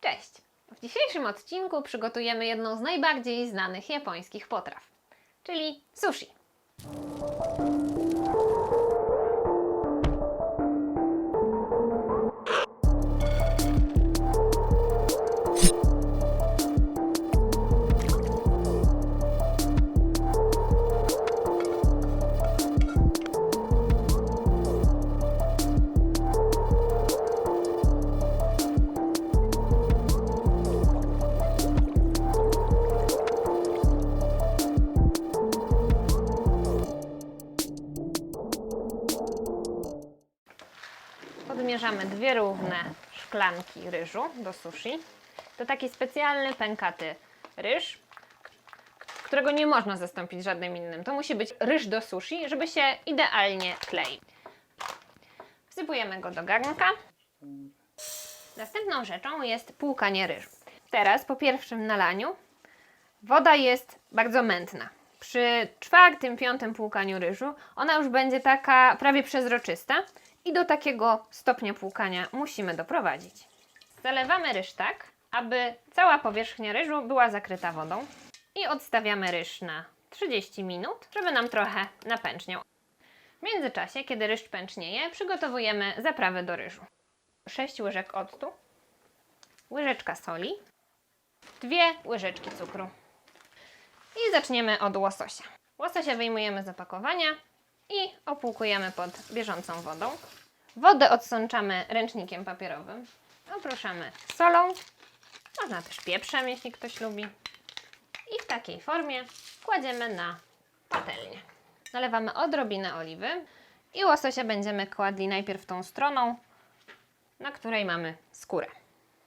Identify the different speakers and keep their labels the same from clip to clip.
Speaker 1: Cześć! W dzisiejszym odcinku przygotujemy jedną z najbardziej znanych japońskich potraw, czyli sushi. Podmierzamy dwie równe szklanki ryżu do sushi. To taki specjalny pękaty ryż, którego nie można zastąpić żadnym innym. To musi być ryż do sushi, żeby się idealnie kleił. Wsypujemy go do garnka. Następną rzeczą jest płukanie ryżu. Teraz po pierwszym nalaniu woda jest bardzo mętna. Przy czwartym, piątym płukaniu ryżu ona już będzie taka prawie przezroczysta i do takiego stopnia płukania musimy doprowadzić. Zalewamy ryż tak, aby cała powierzchnia ryżu była zakryta wodą i odstawiamy ryż na 30 minut, żeby nam trochę napęczniał. W międzyczasie, kiedy ryż pęcznieje, przygotowujemy zaprawę do ryżu. 6 łyżek octu, łyżeczka soli, dwie łyżeczki cukru. I zaczniemy od łososia. Łososia wyjmujemy z opakowania i opłukujemy pod bieżącą wodą. Wodę odsączamy ręcznikiem papierowym. Oprószamy solą, można też pieprzem, jeśli ktoś lubi. I w takiej formie kładziemy na patelnię. Nalewamy odrobinę oliwy i łososia będziemy kładli najpierw tą stroną, na której mamy skórę.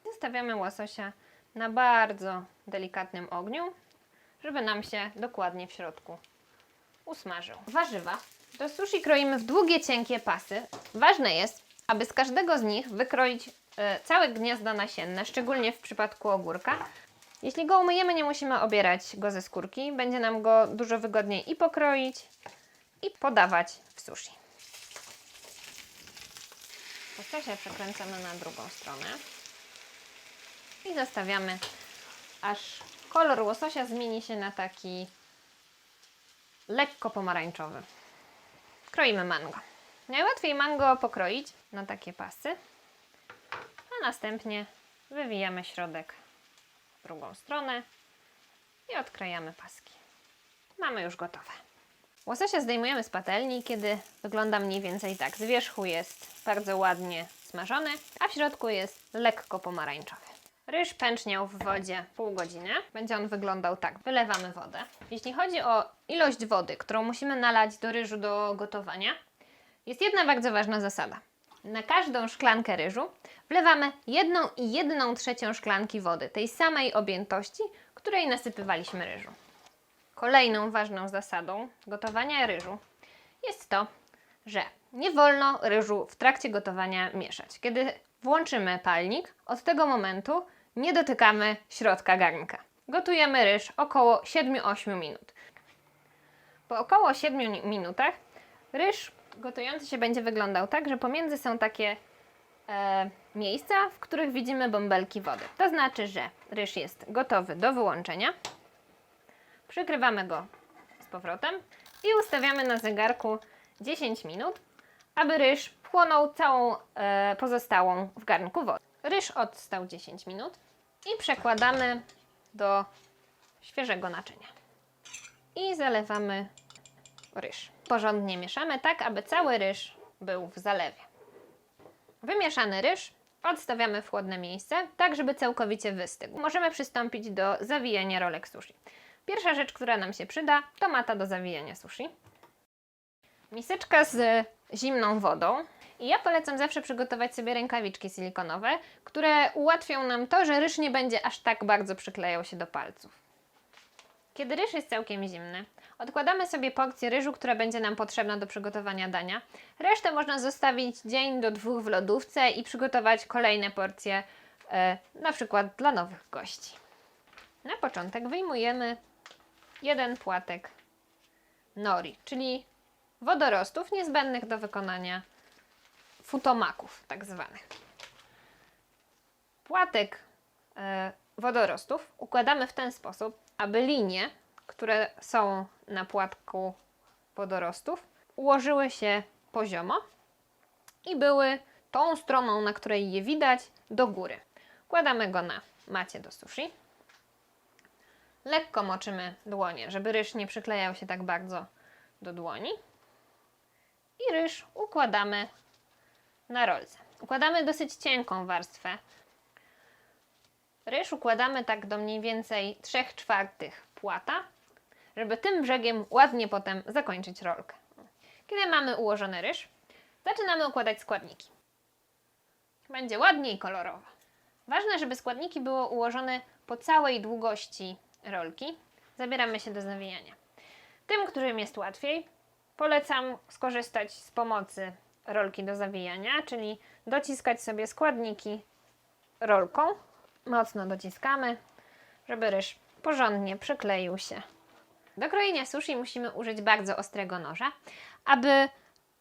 Speaker 1: Zostawiamy łososia na bardzo delikatnym ogniu, żeby nam się dokładnie w środku usmażył. Warzywa. Do sushi kroimy w długie, cienkie pasy. Ważne jest, aby z każdego z nich wykroić e, całe gniazda nasienne, szczególnie w przypadku ogórka. Jeśli go umyjemy, nie musimy obierać go ze skórki. Będzie nam go dużo wygodniej i pokroić, i podawać w sushi. Łososia przekręcamy na drugą stronę i zostawiamy, aż kolor łososia zmieni się na taki lekko pomarańczowy. Kroimy mango. Najłatwiej mango pokroić na takie pasy, a następnie wywijamy środek w drugą stronę i odkrajamy paski. Mamy już gotowe. Łososia zdejmujemy z patelni, kiedy wygląda mniej więcej tak. Z wierzchu jest bardzo ładnie smażony, a w środku jest lekko pomarańczowy. Ryż pęczniał w wodzie pół godziny. Będzie on wyglądał tak. Wylewamy wodę. Jeśli chodzi o ilość wody, którą musimy nalać do ryżu do gotowania, jest jedna bardzo ważna zasada. Na każdą szklankę ryżu wlewamy jedną i jedną trzecią szklanki wody, tej samej objętości, której nasypywaliśmy ryżu. Kolejną ważną zasadą gotowania ryżu jest to, że nie wolno ryżu w trakcie gotowania mieszać. Kiedy włączymy palnik, od tego momentu nie dotykamy środka garnka. Gotujemy ryż około 7-8 minut. Po około 7 minutach ryż gotujący się będzie wyglądał tak, że pomiędzy są takie e, miejsca, w których widzimy bąbelki wody. To znaczy, że ryż jest gotowy do wyłączenia. Przykrywamy go z powrotem i ustawiamy na zegarku 10 minut, aby ryż wchłonął całą e, pozostałą w garnku wodę. Ryż odstał 10 minut i przekładamy do świeżego naczynia. I zalewamy ryż. Porządnie mieszamy tak, aby cały ryż był w zalewie. Wymieszany ryż odstawiamy w chłodne miejsce, tak żeby całkowicie wystygł. Możemy przystąpić do zawijania rolek sushi. Pierwsza rzecz, która nam się przyda, to mata do zawijania sushi. Miseczka z zimną wodą. I ja polecam zawsze przygotować sobie rękawiczki silikonowe, które ułatwią nam to, że ryż nie będzie aż tak bardzo przyklejał się do palców. Kiedy ryż jest całkiem zimny, odkładamy sobie porcję ryżu, która będzie nam potrzebna do przygotowania dania. Resztę można zostawić dzień do dwóch w lodówce i przygotować kolejne porcje, e, na przykład dla nowych gości. Na początek wyjmujemy jeden płatek nori, czyli wodorostów niezbędnych do wykonania futomaków, tak zwanych. Płatek e, wodorostów układamy w ten sposób, aby linie, które są na płatku wodorostów, ułożyły się poziomo i były tą stroną, na której je widać, do góry. Kładamy go na macie do sushi. Lekko moczymy dłonie, żeby ryż nie przyklejał się tak bardzo do dłoni. I ryż układamy na rolce. Układamy dosyć cienką warstwę. Ryż układamy tak do mniej więcej 3 czwartych płata, żeby tym brzegiem ładnie potem zakończyć rolkę. Kiedy mamy ułożony ryż, zaczynamy układać składniki. Będzie ładnie i kolorowo. Ważne, żeby składniki były ułożone po całej długości rolki. Zabieramy się do zawijania. Tym, którym jest łatwiej, polecam skorzystać z pomocy rolki do zawijania, czyli dociskać sobie składniki rolką. Mocno dociskamy, żeby ryż porządnie przykleił się. Do krojenia sushi musimy użyć bardzo ostrego noża, aby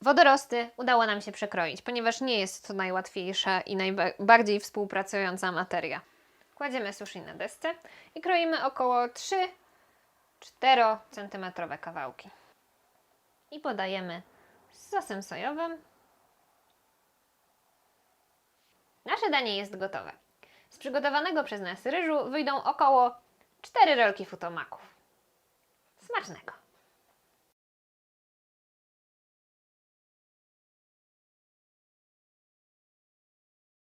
Speaker 1: wodorosty udało nam się przekroić, ponieważ nie jest to najłatwiejsza i najbardziej współpracująca materia. Kładziemy sushi na desce i kroimy około 3-4 cm kawałki. I podajemy z sosem sojowym. Nasze danie jest gotowe. Z przygotowanego przez nas ryżu wyjdą około 4 rolki futomaków. Smacznego!